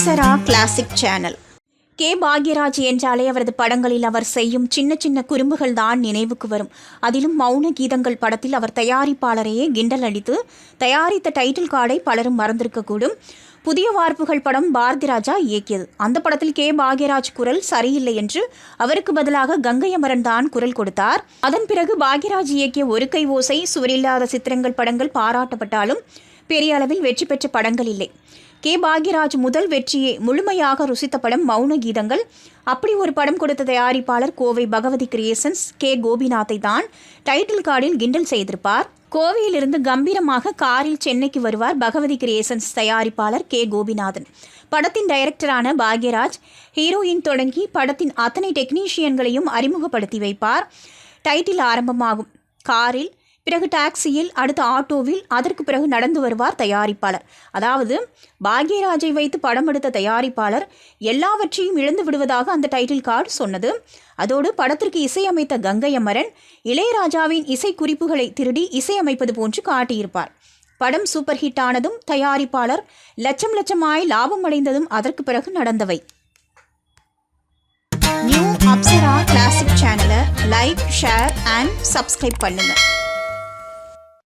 Apsara classic channel K. Bhagyaraj என்றாலே அவரது படங்களில் அவர் செய்யும் சின்ன சின்ன குறும்புகள் தான் நினைவுக்கு வரும். அதிலும் மௌன கீதங்கள் படத்தில் அவர் தயாரிப்பாளரையே கிண்டல் அடித்து தயாரித்த டைட்டில் கார்டை பலரும் மறந்திருக்கக்கூடும். புதிய வார்ப்புகள் படம் பாரதி ராஜா இயக்கியது. அந்த படத்தில் கே. பாக்யராஜ் குரல் சரியில்லை என்று அவருக்கு பதிலாக கங்கை அமரன் தான் குரல் கொடுத்தார். அதன் பிறகு பாக்யராஜ் இயக்கிய ஒரு கை ஓசை சுவரில்லாத சித்திரங்கள் படங்கள் பாராட்டப்பட்டாலும் பெரிய அளவில் வெற்றி பெற்ற படங்கள் இல்லை. கே. பாக்யராஜ் முதல் வெற்றியை முழுமையாக ருசித்த படம் மௌன கீதங்கள். அப்படி ஒரு படம் கொடுத்த தயாரிப்பாளர் கோவை பகவதி கிரியேஷன்ஸ் கே. கோபிநாத்தை தான் டைட்டில் கார்டில் கிண்டல் செய்திருப்பார். கோவையிலிருந்து கம்பீரமாக காரில் சென்னைக்கு வருவார் பகவதி கிரியேஷன்ஸ் தயாரிப்பாளர் கே. கோபிநாதன். படத்தின் டைரக்டரான பாக்யராஜ் ஹீரோயின் தொடங்கி படத்தின் அத்தனை டெக்னீஷியன்களையும் அறிமுகப்படுத்தி வைப்பார். டைட்டில் ஆரம்பமாகும். காரில் பிறகு டாக்ஸியில் அடுத்த ஆட்டோவில் அதற்கு பிறகு நடந்து வருவார் தயாரிப்பாளர். அதாவது பாக்யராஜை வைத்து படம் எடுத்த தயாரிப்பாளர் எல்லாவற்றையும் இழந்து விடுவதாக அந்த டைட்டில் கார்டு சொன்னது. அதோடு படத்திற்கு இசையமைத்த கங்கை அமரன் இளையராஜாவின் இசை குறிப்புகளை திருடி இசையமைப்பது போன்று காட்டியிருப்பார். படம் சூப்பர் ஹிட் ஆனதும் தயாரிப்பாளர் லட்சம் லட்சமாய் லாபம் அடைந்ததும் அதற்கு பிறகு நடந்தவை. நியூ அப்சரா கிளாசிக் சேனலை லைக் ஷேர் அண்ட் சப்ஸ்கிரைப் பண்ணுங்கள்